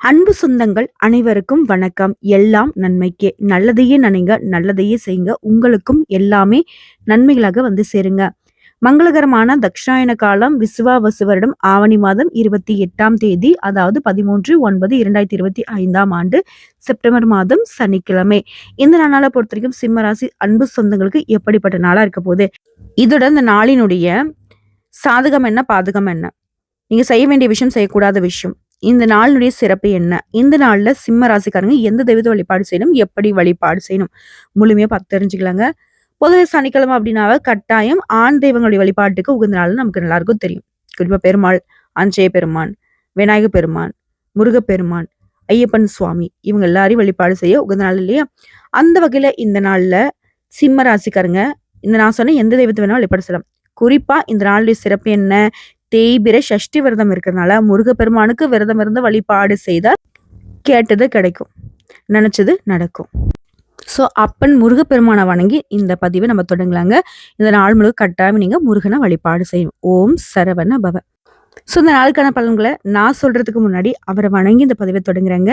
அன்பு சொந்தங்கள் அனைவருக்கும் வணக்கம். எல்லாம் நன்மைக்கே. நல்லதையே நினைங்க நல்லதையே செய்யுங்க. உங்களுக்கும் எல்லாமே நன்மைகளாக வந்து சேருங்க. மங்களகரமான தக்ஷாயன காலம் விசுவாவசு வருடம் ஆவணி மாதம் இருபத்தி எட்டாம் தேதி அதாவது பதிமூன்று ஒன்பது இரண்டாயிரத்தி இருபத்தி ஐந்தாம் ஆண்டு செப்டம்பர் மாதம் சனிக்கிழமை. இந்த நாளால பொறுத்த வரைக்கும் சிம்மராசி அன்பு சொந்தங்களுக்கு எப்படிப்பட்ட நாளா இருக்க போகுது? இதோட இந்த நாளினுடைய சாதகம் என்ன பாதகம் என்ன? நீங்க செய்ய வேண்டிய விஷயம் செய்யக்கூடாத விஷயம். இந்த நாளினுடைய சிறப்பு என்ன? இந்த நாளில் சிம்ம ராசிக்காரங்க எந்த தெய்வத்தை வழிபாடு செய்யணும்? எப்படி வழிபாடு செய்யணும்? முழுமையாக பார்த்து தெரிஞ்சுக்கலாங்க. பொதுவே சனிக்கிழமை அப்படின்னாவே கட்டாயம் ஆண் தெய்வங்களுடைய வழிபாட்டுக்கு உகந்த நாள் நமக்கு எல்லாருக்கும் தெரியும். குறிப்பா பெருமாள் அஞ்சய பெருமான் விநாயக பெருமான் முருகப்பெருமான் ஐயப்பன் சுவாமி இவங்க எல்லாரையும் வழிபாடு செய்ய உகந்த நாள் இல்லையா? அந்த வகையில இந்த நாள்ல சிம்ம ராசிக்காரங்க இந்த நான் சொன்ன எந்த தெய்வத்தை வேணாலும் வழிபாடு செய்யலாம். குறிப்பாக இந்த நாளுடைய சிறப்பு என்ன? தேய்பிர சஷ்டி விரதம் இருக்கிறதுனால முருகப்பெருமானுக்கு விரதம் இருந்து வழிபாடு செய்தால் கேட்டது கிடைக்கும். நினைச்சது நடக்கும். ஸோ அப்பன் முருகப்பெருமானை வணங்கி இந்த பதிவை நம்ம தொடங்கலாங்க. இந்த நாள் முழுக்க கட்டாயம் நீங்க முருகனை வழிபாடு செய்யும் ஓம் சரவண பவ. ஸோ இந்த நாளுக்கான பலன்களை நான் சொல்றதுக்கு முன்னாடி அவரை வணங்கி இந்த பதிவை தொடங்குறாங்க.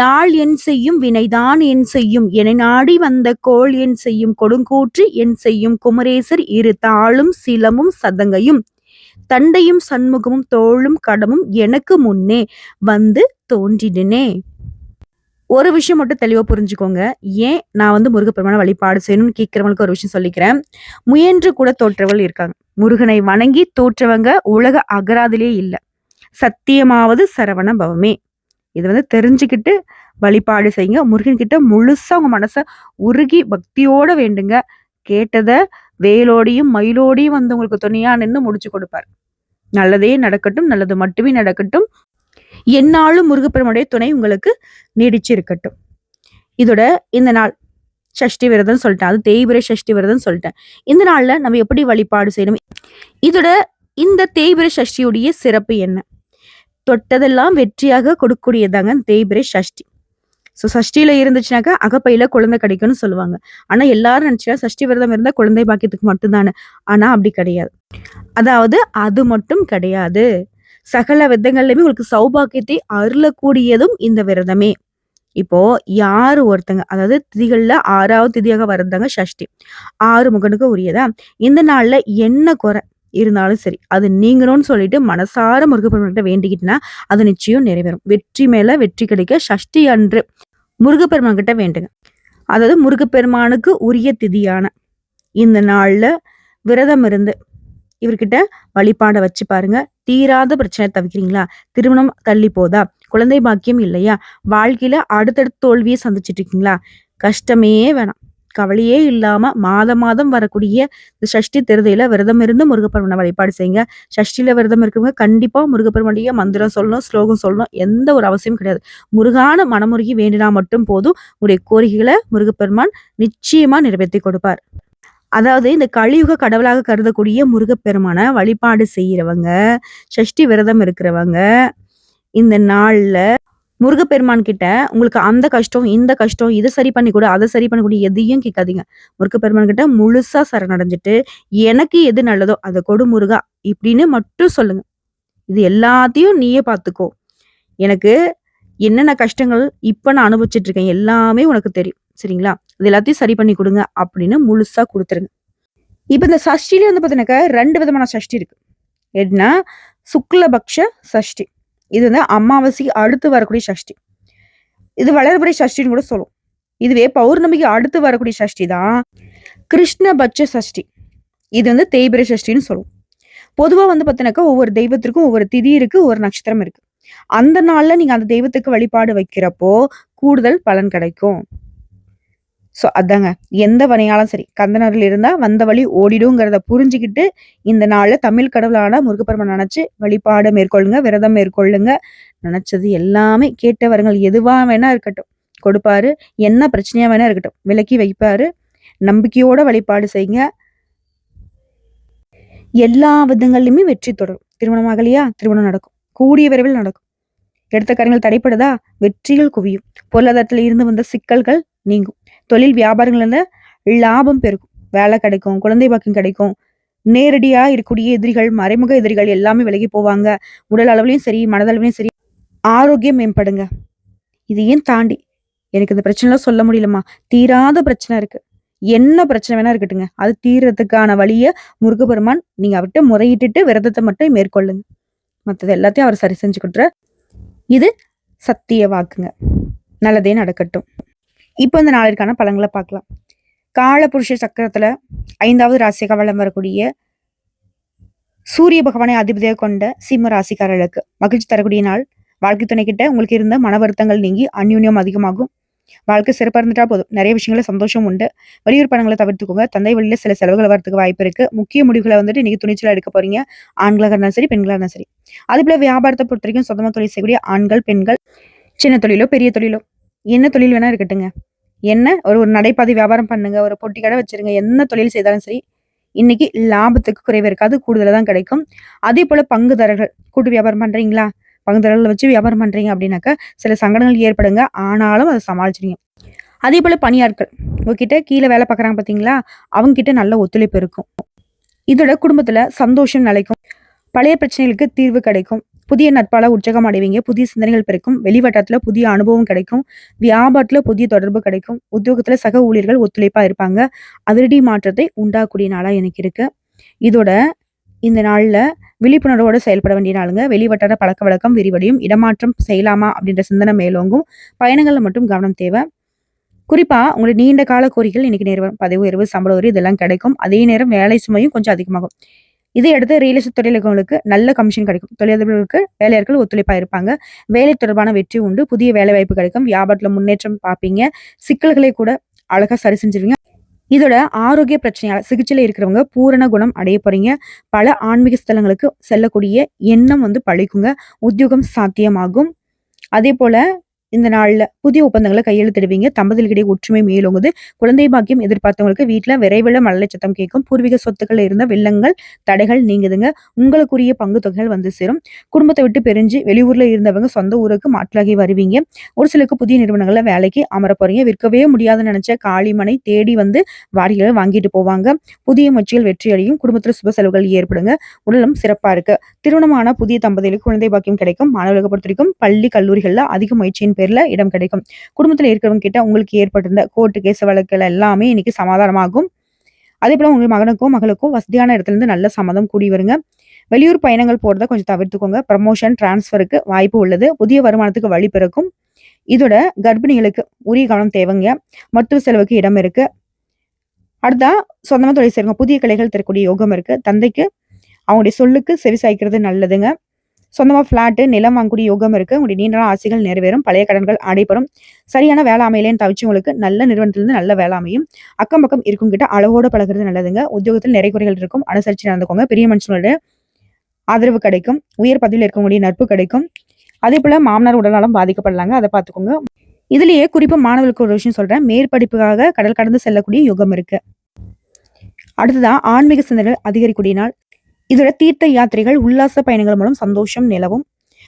நாள் என் செய்யும் வினைதான் என் செய்யும். என நாடி வந்த கோள் என் செய்யும். கொடுங்கூற்று என் செய்யும். குமரேசர் இரு தாளும் சிலமும் சதங்கையும். தண்டையும் சண்முகமும் தோளும் கடமும் எனக்கு முன்னே வந்து தோன்றினே ஒரு விஷயம் மட்டும் தெளிவா புரிஞ்சுக்கோங்க. ஏன் நான் வந்து முருகப்பெருமான வழிபாடு செய்யணும்னு கேட்கிறவங்களுக்கு ஒரு விஷயம் சொல்லிக்கிறேன். முயன்று கூட தோற்றவர்கள் இருக்காங்க. முருகனை வணங்கி தோற்றவங்க உலக அகராதிலே இல்லை. சத்தியமாவது சரவண பவமே. இது வந்து தெரிஞ்சுக்கிட்டு வழிபாடு செய்யுங்க. முருகன் கிட்ட முழுசா உங்க மனசை உருகி பக்தியோட வேண்டுங்க. கேட்டதை வேலோடையும் மயிலோடையும் வந்து உங்களுக்கு துணையா நின்று முடிச்சு கொடுப்பார். நல்லதே நடக்கட்டும் நல்லது மட்டுமே நடக்கட்டும். என்னாலும் முருகப்பெருமுடைய துணை உங்களுக்கு நீடிச்சு இருக்கட்டும் இதோட இந்த நாள் சஷ்டி விரதம் சொல்லிட்டேன். அது தேய்பிரை சஷ்டி விரதம் சொல்லிட்டேன். இந்த நாள்ல நம்ம எப்படி வழிபாடு செய்யணும்? இதோட இந்த தேய்பிரை சஷ்டியுடைய சிறப்பு என்ன? தொட்டதெல்லாம் வெற்றியாக கொடுக்கக்கூடியதாங்க தேய்பிரை சஷ்டி ஸோ சஷ்டியில் இருந்துச்சுனாக்கா அகப்பையில் குழந்தை கிடைக்கும்னு சொல்லுவாங்க. ஆனால் எல்லாரும் நினச்சா சஷ்டி விரதம் இருந்தால் குழந்தை பாக்கியத்துக்கு மட்டும்தானே. ஆனால் அப்படி கிடையாது. அதாவது அது மட்டும் கிடையாது. சகல விதங்கள்லையுமே உங்களுக்கு சௌபாக்கியத்தை அருளக்கூடியதும் இந்த விரதமே. இப்போ யாரு ஒருத்தங்க அதாவது திதிகள்ல ஆறாவது திதியாக வர்றதாங்க சஷ்டி. ஆறு முகனுக்கு உரியதா? இந்த நாள்ல என்ன குறை இருந்தாலும் சரி அது நீங்கணும்னு சொல்லிட்டு மனசார முருகப்பெருமான்கிட்ட வேண்டிக்கிட்டுனா அது நிச்சயம் நிறைவேறும். வெற்றி மேல வெற்றி கிடைக்க சஷ்டி அன்று முருகப்பெருமான் கிட்ட வேண்டுங்க. அதாவது முருகப்பெருமானுக்கு உரிய திதியான இந்த நாளில் விரதம் இருந்து இவர்கிட்ட வழிபாடை வச்சு பாருங்க. தீராத பிரச்சனை தவிக்கிறீங்களா? திருமணம் தள்ளி போதா? குழந்தை பாக்கியம் இல்லையா? வாழ்க்கையில அடுத்தடுத்த தோல்வியை சந்திச்சிட்டு இருக்கீங்களா? கஷ்டமே வேணாம். கவலையே இல்லாம மாதம் மாதம் வரக்கூடிய இந்த சஷ்டி திருதையில விரதம் இருந்து முருகப்பெருமனை வழிபாடு செய்யுங்க. சஷ்டியில விரதம் இருக்கிறவங்க கண்டிப்பா முருகப்பெருமனுடைய மந்திரம் சொல்லணும் ஸ்லோகம் சொல்லணும் எந்த ஒரு அவசியம் கிடையாது. முருகான மனமுருகி வேண்டினா மட்டும் போதும். உங்களுடைய கோரிக்கைகளை முருகப்பெருமான் நிச்சயமா நிறைவேற்றி கொடுப்பார். அதாவது இந்த கலியுக கடவுளாக கருதக்கூடிய முருகப்பெருமான வழிபாடு செய்கிறவங்க சஷ்டி விரதம் இருக்கிறவங்க இந்த நாளில் முருகப்பெருமான் கிட்ட உங்களுக்கு அந்த கஷ்டம் இந்த கஷ்டம் இதை சரி பண்ணி கூட அதை சரி பண்ணி கூட எதையும் கேட்காதீங்க. முருகப்பெருமான் கிட்ட முழுசா சரணடைஞ்சிட்டு எனக்கு எது நல்லதோ அதை கொடு முருகா இப்படின்னு மட்டும் சொல்லுங்க. இது எல்லாத்தையும் நீயே பார்த்துக்கோ. எனக்கு என்னென்ன கஷ்டங்கள் இப்ப நான் அனுபவிச்சுட்டு இருக்கேன் எல்லாமே உனக்கு தெரியும். சரிங்களா? இது எல்லாத்தையும் சரி பண்ணி கொடுங்க அப்படின்னு முழுசா கொடுத்துருங்க. இப்ப இந்த சஷ்டியில வந்து பார்த்தீங்கன்னாக்கா ரெண்டு விதமான சஷ்டி இருக்கு. என்ன சுக்லபக்ஷ சஷ்டி. இது வந்து அமாவாசைக்கு அடுத்து வரக்கூடிய சஷ்டி. இது வளர்புரை சஷ்டின்னு கூட சொல்லும். இதுவே பௌர்ணமிக்கு அடுத்து வரக்கூடிய சஷ்டி தான் கிருஷ்ணபட்ச சஷ்டி. இது வந்து தேய்பிரை சஷ்டின்னு சொல்லுவோம் பொதுவாக வந்து பார்த்தீங்கன்னாக்கா ஒவ்வொரு தெய்வத்திற்கும் ஒவ்வொரு திதி இருக்கு ஒவ்வொரு நட்சத்திரம் இருக்கு. அந்த நாளில் நீங்கள் அந்த தெய்வத்துக்கு வழிபாடு வைக்கிறப்போ கூடுதல் பலன் கிடைக்கும். ஸோ அதாங்க. எந்த வனையாலும் சரி கந்தனரில் இருந்தால் வந்த வழி ஓடிடுங்கிறத புரிஞ்சுக்கிட்டு இந்த நாளில் தமிழ் கடவுளான முருகப்பெருமை நினச்சி வழிபாடு மேற்கொள்ளுங்க விரதம் மேற்கொள்ளுங்க. நினச்சது எல்லாமே கேட்டவர்கள் எதுவாக வேணா இருக்கட்டும். கொடுப்பாரு. என்ன பிரச்சனையாக வேணா இருக்கட்டும். விலக்கி வைப்பாரு. நம்பிக்கையோட வழிபாடு செய்யுங்க. எல்லா விதங்கள்லையுமே வெற்றி தொடரும். திருமணம் ஆகலையா? திருமணம் நடக்கும். கூடிய விரைவில் நடக்கும். எடுத்த காரியங்கள் தடைப்படுதா? வெற்றிகள் குவியும். பொருளாதாரத்தில் இருந்து வந்த சிக்கல்கள் நீங்கும். தொழில் வியாபாரங்கள்ல லாபம் பெருக்கும் வேலை கிடைக்கும் குழந்தை பாக்கியம் கிடைக்கும். நேரடியா இருக்கக்கூடிய எதிரிகள் மறைமுக எதிரிகள் எல்லாமே விலகி போவாங்க. உடல் அளவுலையும் சரி மனதளவுலையும் சரி. ஆரோக்கியம் மேம்படுங்க. இதையும் தாண்டி? எனக்கு இந்த பிரச்சனைலாம் சொல்ல முடியலம்மா. தீராத பிரச்சனை இருக்கு. என்ன பிரச்சனை வேணா இருக்கட்டுங்க. அது தீர்றதுக்கான வழியை முருகபெருமான் நீங்க அவர்கிட்ட முறையிட்டுட்டு விரதத்தை மட்டும் மேற்கொள்ளுங்க. மற்றது எல்லாத்தையும் அவர் சரி செஞ்சு கொடுத்துற இது சத்திய வாக்குங்க. நல்லதே நடக்கட்டும். இப்போ இந்த நாளிற்கான பலன்களை பார்க்கலாம். காலபுருஷ சக்கரத்துல ஐந்தாவது ராசியாக வளம் வரக்கூடிய சூரிய பகவானை அதிபதியாக கொண்ட சிம்ம ராசிக்காரர்களுக்கு மகிழ்ச்சி தரக்கூடிய நாள். வாழ்க்கை துணை கிட்ட உங்களுக்கு இருந்த மன வருத்தங்கள் நீங்கி அந்யூன்யம் அதிகமாகும். வாழ்க்கை சிறப்பாக இருந்துட்டா போதும். நிறைய விஷயங்கள சந்தோஷம் உண்டு. வெளியூர் பணங்களை தவிர்த்துக்கோங்க. தந்தை வழியில சில செலவுகள் வரதுக்கு வாய்ப்பு இருக்கு. முக்கிய முடிவுகளை வந்துட்டு நீங்க துணிச்சலா எடுக்க போறீங்க. ஆண்களாக இருந்தாலும் சரி பெண்களாக இருந்தாலும் சரி. அதே போல வியாபாரத்தை பொறுத்த வரைக்கும் சொந்தமா தொழில் செய்யக்கூடிய ஆண்கள் பெண்கள் சின்ன தொழிலோ பெரிய தொழிலோ என்ன தொழில் வேணா இருக்கட்டுங்க என்ன ஒரு ஒரு நடைபாதை வியாபாரம் பண்ணுங்க ஒரு பொட்டி கடை வச்சிருங்க என்ன தொழில் செய்தாலும் சரி இன்னைக்கு லாபத்துக்கு குறைவு இருக்காது கூடுதலாக தான் கிடைக்கும். அதே போல பங்குதாரர்கள் கூட்டு வியாபாரம் பண்றீங்களா? பங்குதாரர்களை வச்சு வியாபாரம் பண்றீங்க அப்படின்னாக்கா சில சங்கடங்கள் ஏற்படுங்க. ஆனாலும் அதை சமாளிச்சிருங்க. அதே போல பணியாட்கள் உங்ககிட்ட கீழே வேலை பார்க்குறாங்க பார்த்தீங்களா? அவங்க கிட்ட நல்ல ஒத்துழைப்பு இருக்கும். இதோட குடும்பத்துல சந்தோஷம் நிலைக்கும். பழைய பிரச்சனைகளுக்கு தீர்வு கிடைக்கும். புதிய நட்பால உற்சாகம் அடைவீங்க. புதிய சிந்தனைகள் பிறக்கும். வெளிவட்டத்துல புதிய அனுபவம் கிடைக்கும். வியாபாரத்துல புதிய தொடர்பு கிடைக்கும். உத்தியோகத்துல சக ஊழியர்கள் ஒத்துழைப்பா இருப்பாங்க. அதிரடி மாற்றத்தை உண்டாக்கூடிய நாளா எனக்கு இருக்கு. இதோட இந்த நாள்ல விழிப்புணர்வோட செயல்பட வேண்டிய நாளுங்க. வெளிவட்டார பழக்க வழக்கம் விரிவடையும். இடமாற்றம் செய்யலாமா அப்படின்ற சிந்தனை மேலோங்கும். பயணங்கள்ல மட்டும் கவனம் தேவை. குறிப்பா உங்களுடைய நீண்ட கால கோரிக்கைகள் இன்னைக்கு நேரம் பதவி உயர்வு சம்பள உயர்வு இதெல்லாம் கிடைக்கும். அதே நேரம் வேலை சுமையும் கொஞ்சம் அதிகமாகும். இதை அடுத்து ரியல் எஸ்டேட் தொழிலகங்களுக்கு நல்ல கமிஷன் கிடைக்கும். தொழிலதிபர்களுக்கு வேலையாட்கள் ஒத்துழைப்பாக இருப்பாங்க. வேலை தொடர்பான வெற்றி உண்டு. புதிய வேலை வாய்ப்பு கிடைக்கும். வியாபாரத்தில் முன்னேற்றம் பார்ப்பீங்க. சிக்கல்களை கூட அழகாக சரி செஞ்சிருவீங்க. இதோட ஆரோக்கிய பிரச்சனையால் சிகிச்சையில் இருக்கிறவங்க பூரண குணம் அடைய போறீங்க. பல ஆன்மீக ஸ்தலங்களுக்கு செல்லக்கூடிய எண்ணம் வந்து பழிக்குங்க. உத்தியோகம் சாத்தியமாகும். அதே போல இந்த நாளில் புதிய ஒப்பந்தங்களை கையெழுத்திடுவீங்க. தம்பதிகளிடையே ஒற்றுமை மேலோங்குது. குழந்தை பாக்கியம் எதிர்பார்த்தவங்களுக்கு வீட்டில் விரைவில் மழலை சத்தம் கேட்கும். பூர்வீக சொத்துக்கள் இருந்த வெள்ளங்கள் தடைகள் நீங்குதுங்க. உங்களுக்குரிய பங்கு தொகைகள் வந்து சேரும். குடும்பத்தை விட்டு பிரிஞ்சு வெளியூரில் இருந்தவங்க சொந்த ஊருக்கு மாற்றலாகி வருவீங்க. ஒரு சிலருக்கு புதிய நிறுவனங்களில் வேலைக்கு அமர போறீங்க. விற்கவே முடியாதுன்னு நினைச்ச காளிமனை தேடி வந்து வாரிகளை வாங்கிட்டு போவாங்க. புதிய முயற்சிகள் வெற்றி அடையும். சுப செலவுகள் ஏற்படுங்க. உடலும் சிறப்பாக இருக்கு. திருமணமான புதிய தம்பதிகளுக்கு குழந்தை பாக்கியம் கிடைக்கும். மாணவர்களை பொறுத்த வரைக்கும் பள்ளி கல்லூரிகளில் அதிக முயற்சியின் பேர்ல இடம் கிடைக்கும். குடும்பத்துல இருக்கிறவங்க கிட்ட உங்களுக்கு ஏற்பட்டிருந்த கோர்ட்டு கேஸ் வழக்குகள் எல்லாமே இன்னைக்கு சமாதானமாகும். அதே போல உங்கள் மகனுக்கும் மகளுக்கும் வசதியான இடத்துல இருந்து நல்ல சம்மதம் கூடி வருங்க. வெளியூர் பயணங்கள் போகிறத கொஞ்சம் தவிர்த்துக்கோங்க. ப்ரமோஷன் டிரான்ஸ்ஃபருக்கு வாய்ப்பு உள்ளது. புதிய வருமானத்துக்கு வழி பிறக்கும். இதோட கர்ப்பிணிகளுக்கு உரிய கவனம் தேவைங்க. மருத்துவ செலவுக்கு இடம் இருக்கு. அடுத்தா சொந்தமா தொழில் செய்யுங்க புதிய கலைகள் தரக்கூடிய யோகம் இருக்கு. தந்தைக்கு அவங்களுடைய சொல்லுக்கு செவி சாய்க்கிறது நல்லதுங்க. சொந்தமாக ஃப்ளாட்டு நிலம் வாங்கக்கூடிய யோகம் இருக்குது உங்களுடைய நீண்ட நாள் ஆசைகள் நிறைவேறும். பழைய கடன்கள் அடைபெறும் சரியான வேலை அமையலேன்னு தவிச்சவங்களுக்கு நல்ல நிறுவனத்திலிருந்து நல்ல வேலை அமையும். அக்கம் பக்கம் இருக்கும் கிட்ட அளவோடு பழகுறது நல்லதுங்க. உத்தியோகத்தில் நிறைய குறைகள் இருக்கும். அனுசரிச்சு நடந்துக்கோங்க. பெரிய மனுஷங்களோட ஆதரவு கிடைக்கும். உயர் பதவியில் இருக்கக்கூடிய நட்பு கிடைக்கும். அதே போல் மாமனார் உடல்நலம் பாதிக்கப்படலாங்க. அதை பார்த்துக்கோங்க. இதுலேயே குறிப்பாக மாணவர்களுக்கு ஒரு விஷயம் சொல்கிறேன் மேற்படிப்புக்காக கடல் கடந்து செல்லக்கூடிய யுகம் இருக்குது அடுத்ததான் ஆன்மீக சிந்தனைகள் அதிகரிக்கூடிய நாள். இதோட தீர்த்த யாத்திரைகள் உல்லாச பயணங்கள் மூலம் சந்தோஷம் நிலவும்.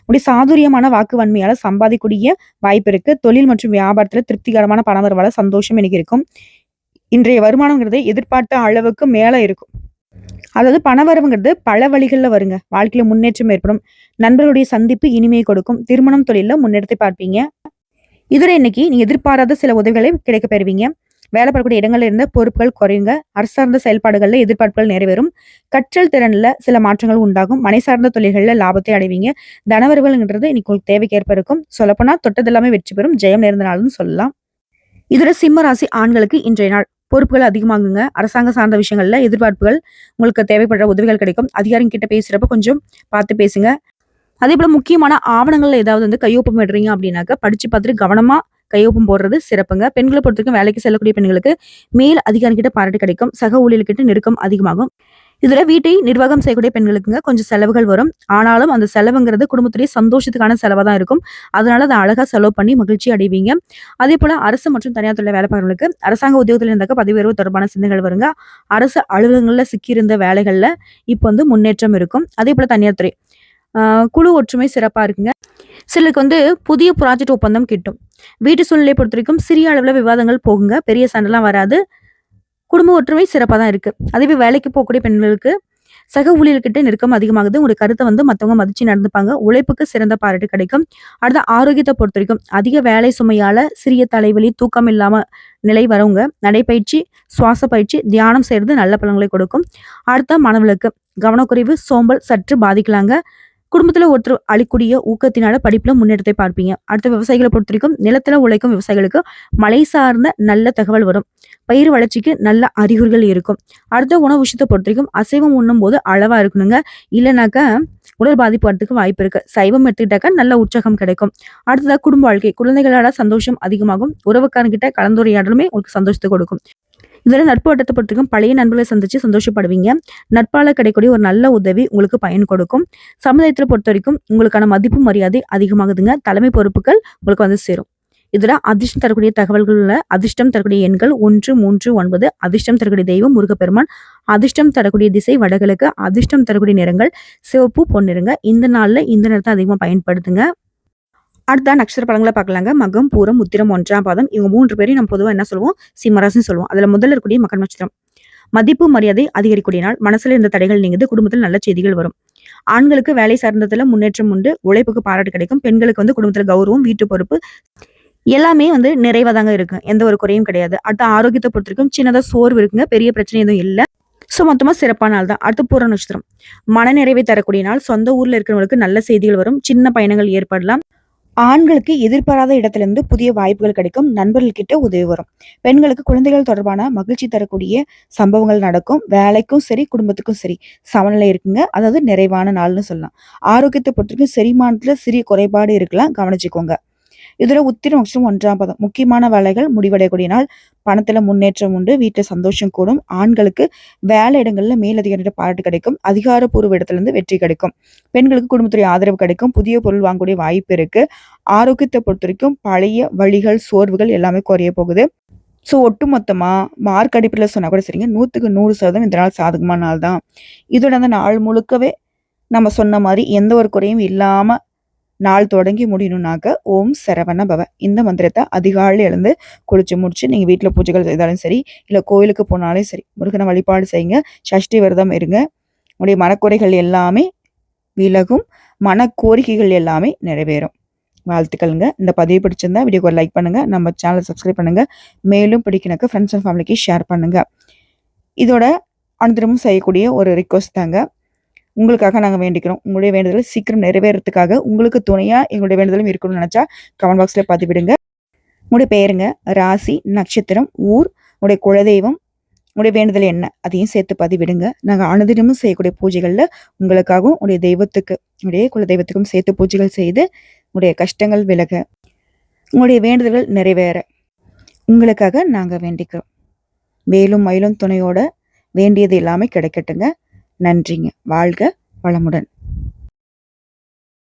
உடைய சாதுரியமான வாக்கு வன்மையால சம்பாதிக்கூடிய வாய்ப்பு இருக்கு. தொழில் மற்றும் வியாபாரத்துல திருப்திகரமான பணவரவால சந்தோஷம் எனக்கு இருக்கும். இன்றைய வருமானங்கிறது எதிர்பார்த்த அளவுக்கு மேல இருக்கும். அதாவது பணவரவுங்கிறது பல வழிகளில் வருங்க. வாழ்க்கையில முன்னேற்றம் ஏற்படும். நண்பர்களுடைய சந்திப்பு இனிமையை கொடுக்கும். திருமணம் தொழிலில் முன்னெடுத்து பார்ப்பீங்க. இதோட இன்னைக்கு நீங்க எதிர்பாராத சில உதவிகளை கிடைக்க பெறுவீங்க. வேலை பார்க்கக்கூடிய இடங்கள்ல இருந்த பொறுப்புகள் குறையுங்க. அரசு சார்ந்த எதிர்பார்ப்புகள் நிறைவேறும். கற்றல் திறனில் சில மாற்றங்கள் உண்டாகும். மனை சார்ந்த தொழில்களில் லாபத்தை அடைவீங்க. தனவரவுகள்ங்கிறது இன்னைக்கு உங்களுக்கு தேவைக்கேற்ப இருக்கும். சொல்லப்போனா தொட்டது எல்லாமே வெற்றி பெறும். ஜெயம் நேர்ந்த நாள்னு சொல்லலாம். இதோட சிம்ம ராசி ஆண்களுக்கு இன்றைய நாள் பொறுப்புகள் அதிகமாகுங்க. அரசாங்க சார்ந்த விஷயங்கள்ல எதிர்பார்ப்புகள் உங்களுக்கு தேவைப்படுற உதவிகள் கிடைக்கும். அதிகாரிங்க கிட்ட பேசுறப்ப கொஞ்சம் பார்த்து பேசுங்க. அதே போல முக்கியமான ஆவணங்கள்ல ஏதாவது வந்து கையொப்பம் விடுறீங்க அப்படின்னாக்க படிச்சு பார்த்துட்டு கவனமா கையொப்பம் போடுறது சிறப்புங்க. பெண்களை பொறுத்த வரைக்கும் வேலைக்கு செல்லக்கூடிய பெண்களுக்கு மேல் அதிகாரிகிட்ட பாராட்டு கிடைக்கும். சக ஊழியர்கிட்ட நெருக்கம் அதிகமாகும். இதுல வீட்டை நிர்வாகம் செய்யக்கூடிய பெண்களுக்குங்க கொஞ்சம் செலவுகள் வரும். ஆனாலும் அந்த செலவுங்கிறது குடும்பத்துடைய சந்தோஷத்துக்கான செலவா தான் இருக்கும். அதனால அதை அழகா செலவு பண்ணி மகிழ்ச்சி அடைவீங்க. அதே போல அரசு மற்றும் தனியார் துறை வேலை பார்க்கறவங்களுக்கு அரசாங்க உத்தியோகத்தில் இருந்தாக்க பதவி உயர்வு தொடர்பான சிந்தனைகள் வருங்க. அரசு அலுவலகங்களில் சிக்கியிருந்த வேலைகள்ல இப்போ வந்து முன்னேற்றம் இருக்கும். அதே போல தனியார் துறை. ஆஹ் குழு ஒற்றுமை சிறப்பா இருக்குங்க. சிலருக்கு வந்து புதிய ப்ராஜெக்ட் ஒப்பந்தம் கிட்டும். வீட்டு சூழ்நிலை பொறுத்த வரைக்கும் சிறிய அளவில் விவாதங்கள் போகுங்க. பெரிய சண்டைலாம் வராது. குடும்ப ஒற்றுமை சிறப்பாக தான் இருக்குது அதுவே வேலைக்கு போகக்கூடிய பெண்களுக்கு சக ஊழியர்கிட்ட நெருக்கம் அதிகமாகுது. உங்களுடைய கருத்தை வந்து மற்றவங்க மதிச்சு நடந்துப்பாங்க. உழைப்புக்கு சிறந்த பாராட்டு கிடைக்கும். அடுத்த ஆரோக்கியத்தை பொறுத்த வரைக்கும் அதிக வேலை சுமையால சிறிய தலைவலி தூக்கம் இல்லாம நிலை வரவங்க நடைப்பயிற்சி சுவாச பயிற்சி தியானம் செய்யறது நல்ல பலன்களை கொடுக்கும். அடுத்த மனவளுக்கு கவனக்குறைவு சோம்பல் சற்று பாதிக்கலாங்க. குடும்பத்துல ஒருத்தர் அளிக்கூடிய ஊக்கத்தினால படிப்புல முன்னேற்றத்தை பார்ப்பீங்க. அடுத்த விவசாயிகளை பொறுத்த வரைக்கும் நிலத்துல உழைக்கும் விவசாயிகளுக்கு மலை சார்ந்த நல்ல தகவல் வரும். பயிர் வளர்ச்சிக்கு நல்ல அறிகுறிகள் இருக்கும். அடுத்த உணவு விஷயத்தை பொறுத்த வரைக்கும் அசைவம் உண்ணும் போது அளவா இருக்கணுங்க. இல்லைனாக்கா உடல் பாதிப்பு வரதுக்கு வாய்ப்பு இருக்கு. சைவம் எடுத்துக்கிட்டாக்கா நல்ல உற்சாகம் கிடைக்கும். அடுத்ததா குடும்ப வாழ்க்கை. குழந்தைகளோட சந்தோஷம் அதிகமாகும். உறவுக்காரங்கிட்ட கலந்துரையாடலுமே உங்களுக்கு சந்தோஷத்தை கொடுக்கும். இதில் நட்பு வட்டத்தை பொறுத்திருக்கும் பழைய நண்பர்களை சந்திச்சு சந்தோஷப்படுவீங்க. நட்பால கிடைக்கூடிய ஒரு நல்ல உதவி உங்களுக்கு பயன் கொடுக்கும். சமுதாயத்தில் பொறுத்த வரைக்கும் உங்களுக்கான மதிப்பு மரியாதை அதிகமாகுதுங்க. தலைமை பொறுப்புகள் உங்களுக்கு வந்து சேரும். இதில் அதிர்ஷ்டம் தரக்கூடிய தகவல்களில் அதிர்ஷ்டம் தரக்கூடிய எண்கள் ஒன்று மூன்று ஒன்பது. அதிர்ஷ்டம் தரக்கூடிய தெய்வம் முருகப்பெருமான். அதிர்ஷ்டம் தரக்கூடிய திசை வடகிழக்கு. அதிர்ஷ்டம் தரக்கூடிய நிறங்கள் சிவப்பு பொன்னிறங்க. இந்த நாளில் இந்த நிறத்தை அதிகமாக பயன்படுத்துங்க. அடுத்த நட்சத்திர பழங்களை பார்க்கலாங்க. மகம் பூரம் உத்திரம் ஒன்றாம் பாதம். இவங்க மூன்று பேரையும் நம்ம பொதுவாக என்ன சொல்லுவோம்? சிம்மராசின்னு சொல்லுவோம். அதில் முதல்ல இருக்கக்கூடிய மகன் நட்சத்திரம். மதிப்பு மரியாதை அதிகரிக்கூடிய நாள். மனசுல இருந்த தடைகள் நீங்குது. குடும்பத்தில் நல்ல செய்திகள் வரும். ஆண்களுக்கு வேலை சார்ந்ததுல முன்னேற்றம் உண்டு. உழைப்புக்கு பாராட்டு கிடைக்கும். பெண்களுக்கு வந்து குடும்பத்தில் கௌரவம் வீட்டு பொறுப்பு எல்லாமே வந்து நிறைவாக தாங்க இருக்கும் எந்த ஒரு குறையும் கிடையாது. அடுத்த ஆரோக்கியத்தை பொறுத்த வரைக்கும் சின்னதாக சோர்வு இருக்குங்க. பெரிய பிரச்சனை எதுவும் இல்லை. ஸோ மொத்தமா சிறப்பான நாள் தான். அடுத்து பூர நட்சத்திரம். மனநிறைவை தரக்கூடிய நாள். சொந்த ஊர்ல இருக்கிறவங்களுக்கு நல்ல செய்திகள் வரும். சின்ன பயணங்கள் ஏற்படலாம். ஆண்களுக்கு எதிர்பாராத இடத்துல இருந்து புதிய வாய்ப்புகள் கிடைக்கும் நண்பர்கள்கிட்ட உதவி வரும். பெண்களுக்கு குழந்தைகள் தொடர்பான மகிழ்ச்சி தரக்கூடிய சம்பவங்கள் நடக்கும். வேலைக்கும் சரி குடும்பத்துக்கும் சரி சமநிலை இருக்குங்க. அதாவது நிறைவான நாள்னு சொல்லலாம். ஆரோக்கியத்தை பொறுத்தவரைக்கும் செரிமானத்தில் சிறிய குறைபாடு இருக்கலாம். கவனிச்சுக்கோங்க. இதுல உத்திர நட்சத்திரம் ஒன்றாம் பதம். முக்கியமான வேலைகள் முடிவடையக்கூடிய நாள் பணத்துல முன்னேற்றம் உண்டு வீட்டுல சந்தோஷம் கூடும். ஆண்களுக்கு வேலை இடங்கள்ல மேலதிகாரிட்ட பாராட்டு கிடைக்கும் அதிகாரப்பூர்வ இடத்துலேருந்து வெற்றி கிடைக்கும். பெண்களுக்கு குடும்பத்துறை ஆதரவு கிடைக்கும் புதிய பொருள் வாங்கக்கூடிய வாய்ப்பு இருக்கு. ஆரோக்கியத்தை பொறுத்த வரைக்கும் பழைய வழிகள் சோர்வுகள் எல்லாமே குறைய போகுது. ஸோ ஒட்டுமொத்தமா மார்க் அடிப்படையில் சொன்னா கூட சரிங்க நூற்றுக்கு நூறு சதவீதம் இந்த நாள் சாதகமான நாள் தான் இதோட அந்த நாள் முழுக்கவே நம்ம சொன்ன மாதிரி எந்த ஒரு குறையும் இல்லாமல் நாள் தொடங்கி முடியணும்னாக்க ஓம் சரவண பவ. இந்த மந்திரத்தை அதிகாலையில் எழுந்து குளிச்சு முடிச்சு நீங்க வீட்டில் பூஜைகள் செய்தாலும் சரி இல்லை கோயிலுக்கு போனாலும் சரி முருகனை வழிபாடு செய்யுங்க சஷ்டி விரதம் இருங்க. உங்களுடைய மனக்குறைகள் எல்லாமே விலகும் மன கோரிக்கைகள் எல்லாமே நிறைவேறும். வாழ்த்துக்கள்ங்க. இந்த பதிவு பிடிச்சிருந்தா வீடியோக்கு லைக் பண்ணுங்க நம்ம சேனலை சப்ஸ்கிரைப் பண்ணுங்க மேலும் பிடிக்கணக்கு ஃப்ரெண்ட்ஸ் அண்ட் ஃபேமிலிக்கு ஷேர் பண்ணுங்க. இதோட அனுதினமும் செய்யக்கூடிய ஒரு ரிக்வஸ்ட் தாங்க. உங்களுக்காக நாங்கள் வேண்டிக்கிறோம். உங்களுடைய வேண்டுதலை சீக்கிரம் நிறைவேறதுக்காக உங்களுக்கு துணையாக எங்களுடைய வேண்டுதலும் இருக்கணும்னு நினச்சா கமெண்ட் பாக்ஸில் பார்த்து விடுங்க உங்களுடைய பெயருங்க ராசி நட்சத்திரம் ஊர் உங்களுடைய குலதெய்வம் உங்களுடைய வேண்டுதல் என்ன அதையும் சேர்த்து பதிவிடுங்க. நாங்கள் அனுதினமும் செய்யக்கூடிய பூஜைகளில் உங்களுக்காகவும் உங்களுடைய தெய்வத்துக்கு உங்களுடைய குலதெய்வத்துக்கும் சேர்த்து பூஜைகள் செய்து உங்களுடைய கஷ்டங்கள் விலக உங்களுடைய வேண்டுதல்கள் நிறைவேற உங்களுக்காக நாங்கள் வேண்டிக்கிறோம். மேலும் மயிலும் துணையோட வேண்டியது எல்லாமே கிடைக்கட்டுங்க. நன்றிங்க. வாழ்க வளமுடன்.